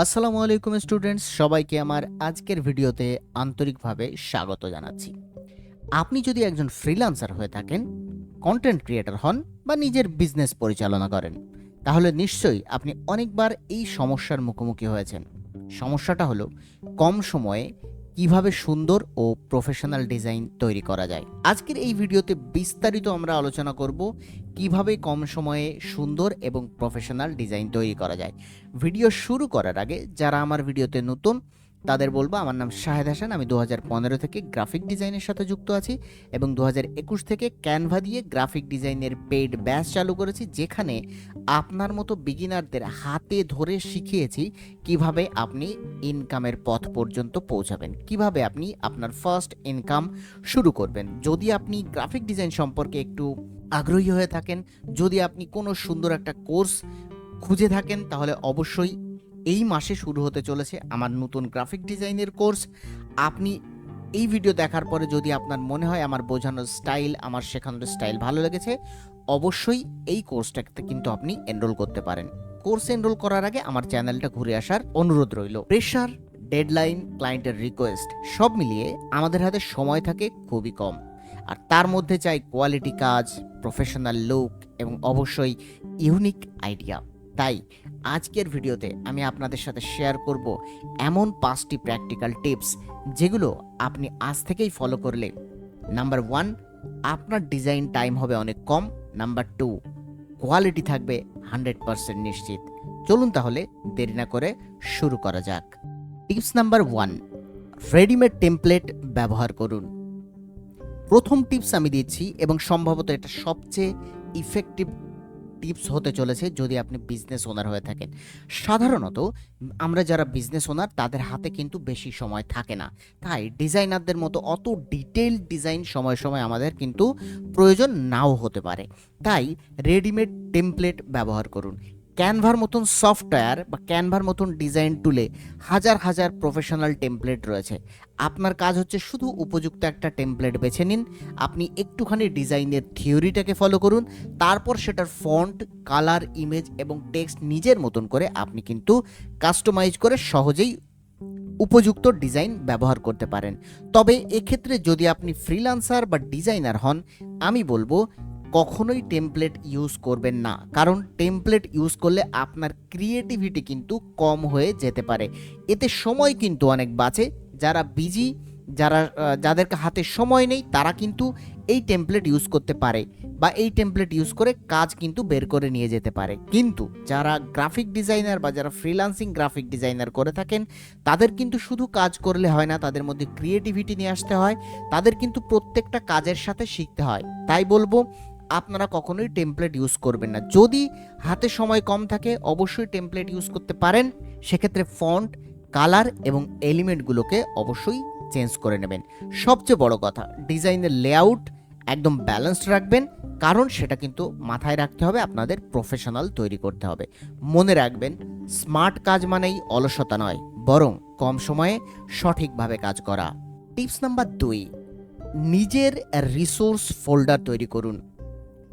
আসসালামু আলাইকুম স্টুডেন্টস, সবাইকে আমার আজকের ভিডিওতে আন্তরিকভাবে স্বাগত জানাচ্ছি। আপনি যদি একজন ফ্রিল্যান্সার হয়ে থাকেন কন্টেন্ট ক্রিয়েটর হন বা নিজের বিজনেস পরিচালনা করেন, তাহলে নিশ্চয়ই আপনি অনেকবার এই সমস্যার মুখোমুখি হয়েছেন। সমস্যাটা হলো কম সময়ে কীভাবে সুন্দর ও প্রফেশনাল ডিজাইন তৈরি করা যায়। আজকের এই ভিডিওতে বিস্তারিত আমরা আলোচনা করব কীভাবে কম সময়ে সুন্দর এবং প্রফেশনাল ডিজাইন তৈরি করা যায়। ভিডিও শুরু করার আগে যারা আমার ভিডিওতে নতুন তাদের বলব আমার নাম শাহেদ হাসান, আমি দু পনেরো থেকে গ্রাফিক ডিজাইনের সাথে যুক্ত আছি এবং দু একুশ থেকে ক্যানভা দিয়ে গ্রাফিক ডিজাইনের পেইড ব্যাচ চালু করেছি, যেখানে আপনার মতো বিগিনারদের হাতে ধরে শিখিয়েছি কীভাবে আপনি ইনকামের পথ পর্যন্ত পৌঁছাবেন, কীভাবে আপনি আপনার ফার্স্ট ইনকাম শুরু করবেন। যদি আপনি গ্রাফিক ডিজাইন সম্পর্কে একটু আগ্রহী হয়ে থাকেন, যদি আপনি কোনো সুন্দর একটা কোর্স খুঁজে থাকেন, তাহলে অবশ্যই এই মাসে শুরু হতে চলেছে আমার নতুন গ্রাফিক ডিজাইনের কোর্স আপনি এই ভিডিও দেখার পরে যদি আপনার মনে হয় আমার বোঝানোর স্টাইল আমার শেখানোর স্টাইল ভালো লেগেছে, অবশ্যই এই কোর্সটাতে কিন্তু আপনি এনরোল করতে পারেন। কোর্স এনরোল করার আগে আমার চ্যানেলটা ঘুরে আসার অনুরোধ রইল। প্রেশার ডেডলাইন ক্লায়েন্টের রিকোয়েস্ট সব মিলিয়ে আমাদের হাতে সময় থাকে খুবই কম। আর তার মধ্যে চাই কোয়ালিটি কাজ প্রফেশনাল লুক এবং অবশ্যই ইউনিক আইডিয়া তাই আজকের ভিডিওতে আমি আপনাদের সাথে শেয়ার করব এমন পাঁচটি প্র্যাকটিক্যাল টিপস যেগুলো আপনি আজ থেকেই ফলো করলে। নাম্বার ওয়ান আপনার ডিজাইন টাইম হবে অনেক কম। নাম্বার টু কোয়ালিটি থাকবে হান্ড্রেড পারসেন্ট নিশ্চিত। চলুন তাহলে দেরি না করে শুরু করা যাক। Tips number one readymade template ব্যবহার করুন। প্রথম টিপস আমি দিচ্ছি এবং সম্ভবত এটা সবচেয়ে ইফেক্টিভ টিপস হতে চলেছে যদি আপনি বিজনেস ওনার হয়ে থাকেন। সাধারণত আমরা যারা বিজনেস ওনার তাদের হাতে কিন্তু বেশি সময় থাকে না। তাই ডিজাইনারদের মতো অত ডিটেল ডিজাইন সময় সময় আমাদের কিন্তু প্রয়োজন নাও হতে পারে। তাই রেডিমেড টেমপ্লেট ব্যবহার করুন। ক্যানভার মতন সফটওয়্যার বা ক্যানভার মতন ডিজাইন টুলে হাজার হাজার প্রফেশনাল টেমপ্লেট রয়েছে। আপনার কাজ হচ্ছে শুধু উপযুক্ত একটা টেমপ্লেট বেছে নিন, আপনি একটুখানি ডিজাইনের থিওরিটাকে ফলো করুন, তারপর সেটার ফন্ট কালার ইমেজ এবং টেক্সট নিজের মতন করে আপনি কিন্তু কাস্টমাইজ করে সহজেই উপযুক্ত ডিজাইন ব্যবহার করতে পারেন। তবে এক্ষেত্রে যদি আপনি ফ্রিল্যান্সার বা ডিজাইনার হন, আমি বলব কখনোই টেমপ্লেট ইউজ করবেন না। কারণ টেমপ্লেট ইউজ করলে আপনার ক্রিয়েটিভিটি কিন্তু কম হয়ে যেতে পারে। এতে সময় কিন্তু অনেক বাঁচে। যারা বিজি যারা আহ, যাদেরকে হাতে সময় নেই তারা কিন্তু এই টেমপ্লেট ইউজ করতে পারে বা এই টেমপ্লেট ইউজ করে কাজ কিন্তু বের করে নিয়ে যেতে পারে। কিন্তু যারা গ্রাফিক ডিজাইনার বা যারা ফ্রিল্যান্সিং গ্রাফিক ডিজাইনার করে থাকেন তাদের কিন্তু শুধু কাজ করলে হয় না তাদের মধ্যে ক্রিয়েটিভিটি নিয়ে আসতে হয়। তাদের কিন্তু প্রত্যেকটা কাজের সাথে শিখতে হয়। তাই বলব আপনারা কখনোই টেমপ্লেট ইউজ করবেন না। যদি হাতে সময় কম থাকে, অবশ্যই টেমপ্লেট ইউজ করতে পারেন। সেক্ষেত্রে ফন্ট কালার এবং এলিমেন্টগুলোকে অবশ্যই চেঞ্জ করে নেবেন। সবচেয়ে বড় কথা, ডিজাইনের লেআউট একদম ব্যালেন্সড রাখবেন, কারণ সেটা কিন্তু মাথায় রাখতে হবে, আপনাদের প্রফেশনাল তৈরি করতে হবে। মনে রাখবেন স্মার্ট কাজ মানেই অলসতা নয়, বরং কম সময়ে সঠিকভাবে কাজ করা। টিপস নাম্বার দুই, নিজের রিসোর্স ফোল্ডার তৈরি করুন।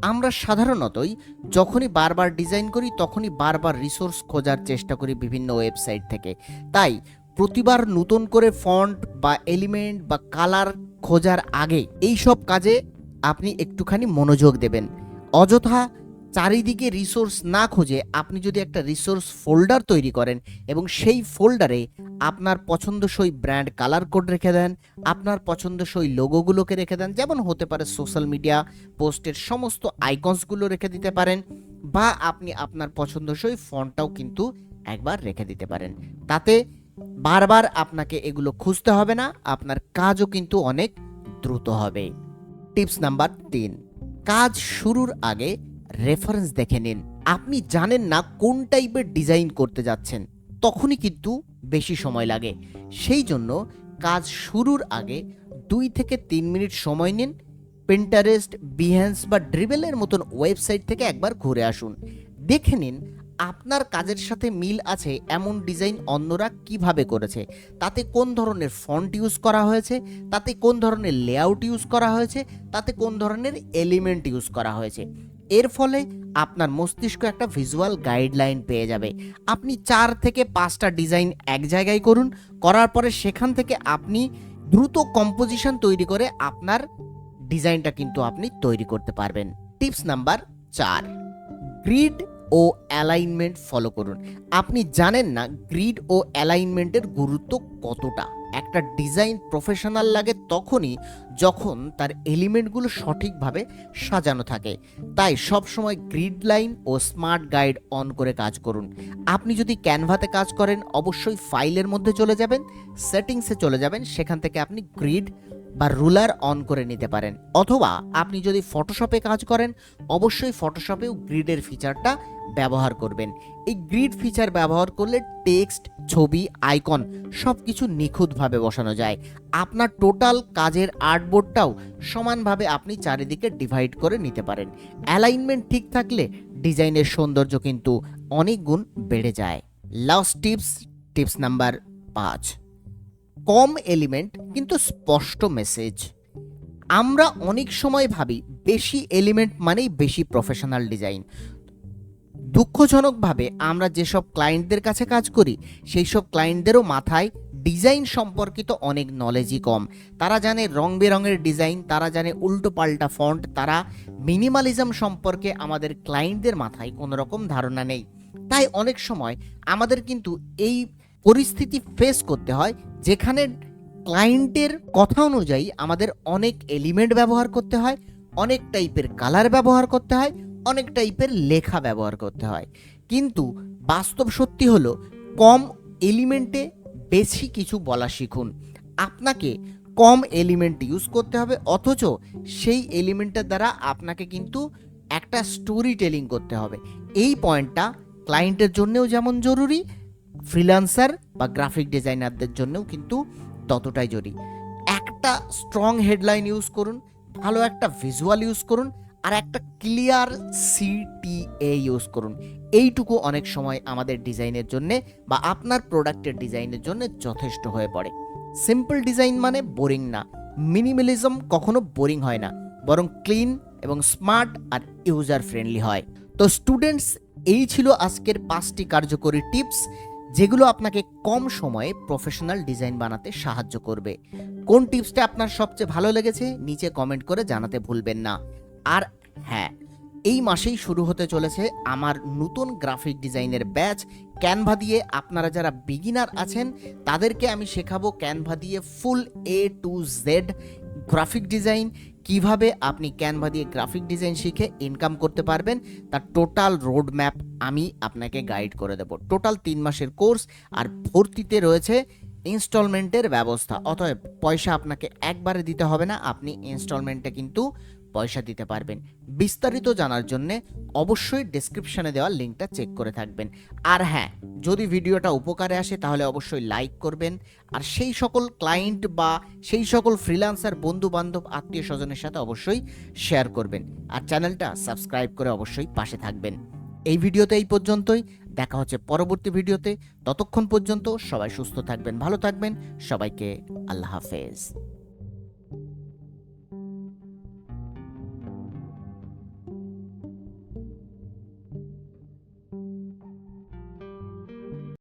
আমরা সাধারণতই যখনই বারবার ডিজাইন করি, তখনই বারবার রিসোর্স খোঁজার চেষ্টা করি বিভিন্ন ওয়েবসাইট থেকে। তাই প্রতিবার নতুন করে ফন্ট বা এলিমেন্ট বা কালার খোঁজার আগে এই সব কাজে আপনি একটুখানি মনোযোগ দেবেন। অযথা চারিদিকে রিসোর্স না খুঁজে আপনি যদি একটা রিসোর্স ফোল্ডার তৈরি করেন এবং সেই ফোল্ডারে আপনার পছন্দসই ব্র্যান্ড কালার কোড রেখে দেন, আপনার পছন্দসই লোগোগুলোকে রেখে দেন, যেমন হতে পারে সোশ্যাল মিডিয়া পোস্টের সমস্ত আইকনসগুলো রেখে দিতে পারেন বা আপনি আপনার পছন্দসই ফোনটাও কিন্তু একবার রেখে দিতে পারেন। তাতে বারবার আপনাকে এগুলো খুঁজতে হবে না, আপনার কাজও কিন্তু অনেক দ্রুত হবে। টিপস নাম্বার তিন, কাজ শুরুর আগে রেফারেন্স দেখে নিন। আপনি জানেন না কোন টাইপের ডিজাইন করতে যাচ্ছেন। তখনই কিন্তু বেশি সময় লাগে। সেই জন্য কাজ শুরুর আগে দুই থেকে তিন মিনিট সময় নিন। পিন্টারেস্ট বিহ্যান্স বা ড্রিবেলের মতন ওয়েবসাইট থেকে একবার ঘুরে আসুন। দেখে নিন আপনার কাজের সাথে মিল আছে এমন ডিজাইন অন্যরা কীভাবে করেছে। তাতে কোন ধরনের ফন্ট ইউজ করা হয়েছে? তাতে কোন ধরনের লেআউট ইউজ করা হয়েছে? তাতে কোন ধরনের এলিমেন্ট ইউজ করা হয়েছে? এর ফলে আপনার মস্তিষ্ক একটা ভিজুয়াল গাইডলাইন পেয়ে যাবে। আপনি চার থেকে পাঁচটা ডিজাইন এক জায়গায় করুন, করার পরে সেখান থেকে আপনি দ্রুত কম্পোজিশন তৈরি করে আপনার ডিজাইনটা কিন্তু আপনি তৈরি করতে পারবেন। টিপস নাম্বার চার গ্রিড ও অ্যালাইনমেন্ট ফলো করুন। আপনি জানেন না গ্রিড ও অ্যালাইনমেন্টের গুরুত্ব কতটা। একটা ডিজাইন প্রফেশনাল লাগে তখনই যখন তার এলিমেন্টগুলো সঠিকভাবে সাজানো থাকে। তাই সবসময় গ্রিড লাইন ও স্মার্ট গাইড অন করে কাজ করুন। আপনি যদি ক্যানভাতে কাজ করেন, অবশ্যই ফাইলের মধ্যে চলে যাবেন, সেটিংসে চলে যাবেন, সেখান থেকে আপনি গ্রিড বা রুলার অন করে নিতে পারেন। অথবা আপনি যদি ফটোশপে কাজ করেন, অবশ্যই ফটোশপেও গ্রিডের ফিচারটা ব্যবহার করবেন। এই গ্রিড ফিচার ব্যবহার করলে টেক্সট ছবি আইকন সব কিছু নিখুঁতভাবে বসানো যায়। আপনার টোটাল কাজের আর্টবোর্ডটাও সমানভাবে আপনি চারিদিকে ডিভাইড করে নিতে পারেন। অ্যালাইনমেন্ট ঠিক থাকলে ডিজাইনের সৌন্দর্য কিন্তু অনেক গুণ বেড়ে যায়। লাস্ট টিপস টিপস নাম্বার পাঁচ। কম এলিমেন্ট কিন্তু স্পষ্ট মেসেজ আমরা অনেক সময় ভাবি, বেশি এলিমেন্ট মানেই বেশি প্রফেশনাল ডিজাইন দুঃখজনকভাবে আমরা যেসব ক্লায়েন্টদের কাছে কাজ করি সেই সব ক্লায়েন্টদেরও মাথায় ডিজাইন সম্পর্কিত অনেক নলেজই কম। তারা জানে রং বেরঙের ডিজাইন তারা জানে উল্টো পাল্টা ফন্ট তারা মিনিমালিজম সম্পর্কে আমাদের ক্লায়েন্টদের মাথায় কোনো রকম ধারণা নেই। তাই অনেক সময় আমাদের কিন্তু এই পরিস্থিতি ফেস করতে হয়, যেখানে ক্লায়েন্টের কথা অনুযায়ী আমাদের অনেক এলিমেন্ট ব্যবহার করতে হয়, অনেক টাইপের কালার ব্যবহার করতে হয় অনেক টাইপের লেখা ব্যবহার করতে হয়। কিন্তু বাস্তব সত্যি হলো, কম এলিমেন্টে বেশি কিছু বলা শিখুন। আপনাকে কম এলিমেন্ট ইউজ করতে হবে, অথচ সেই এলিমেন্টের দ্বারা আপনাকে কিন্তু একটা স্টোরি টেলিং করতে হবে। এই পয়েন্টটা ক্লায়েন্টের জন্যেও যেমন জরুরি, ফ্রিল্যান্সার বা গ্রাফিক ডিজাইনারদের জন্যও কিন্তু ততটাই জরুরি। একটা স্ট্রং হেডলাইন ইউজ করুন, ভালো একটা ভিজুয়াল ইউজ করুন আর একটা ক্লিয়ার সিটিএ ইউজ করুন। এইটুকু অনেক সময় আমাদের ডিজাইনের জন্য বা আপনার প্রোডাক্টের ডিজাইনের জন্য যথেষ্ট হয়ে পড়ে। সিম্পল ডিজাইন মানে বোরিং না। মিনিমালিজম কখনো বোরিং হয় না। বরং ক্লিন এবং স্মার্ট আর ইউজার ফ্রেন্ডলি হয়। তো স্টুডেন্টস এই ছিল আজকের পাঁচটি কার্যকরী টিপস যেগুলো আপনাকে কম সময়ে প্রফেশনাল ডিজাইন বানাতে সাহায্য করবে। কোন টিপসটা আপনার সবচেয়ে ভালো লেগেছে, নিচে কমেন্ট করে জানাতে ভুলবেন না। আর হ্যাঁ এই মাসেই শুরু হতে চলেছে আমার নতুন গ্রাফিক ডিজাইনের ব্যাচ ক্যানভা দিয়ে। আপনারা যারা বিগিনার আছেন, তাদেরকে আমি শেখাবো ক্যানভা দিয়ে full A to Z graphic design কীভাবে আপনি ক্যানভা দিয়ে গ্রাফিক ডিজাইন শিখে ইনকাম করতে পারবেন, তার টোটাল রোড ম্যাপ আমি আপনাকে গাইড করে দেবো। টোটাল তিন মাসের কোর্স আর ভর্তিতে রয়েছে ইনস্টলমেন্টের ব্যবস্থা। অতএব পয়সা আপনাকে একবারে দিতে হবে না, আপনি ইনস্টলমেন্টে কিন্তু পয়সা দিতে পারবেন। বিস্তারিত জানার জন্য অবশ্যই ডেসক্রিপশনে দেওয়া লিঙ্কটা চেক করে থাকবেন। আর হ্যাঁ যদি ভিডিওটা উপকারে আসে, তাহলে অবশ্যই লাইক করবেন। আর সেই সকল ক্লায়েন্ট বা সেই সকল ফ্রিল্যান্সার বন্ধু বান্ধব আত্মীয় স্বজনের সাথে অবশ্যই শেয়ার করবেন। আর চ্যানেলটা সাবস্ক্রাইব করে অবশ্যই পাশে থাকবেন। এই ভিডিওতে এই পর্যন্তই। দেখা হচ্ছে পরবর্তী ভিডিওতে ততক্ষণ পর্যন্ত সবাই সুস্থ থাকবেন, ভালো থাকবেন। সবাইকে আল্লাহ হাফেজ।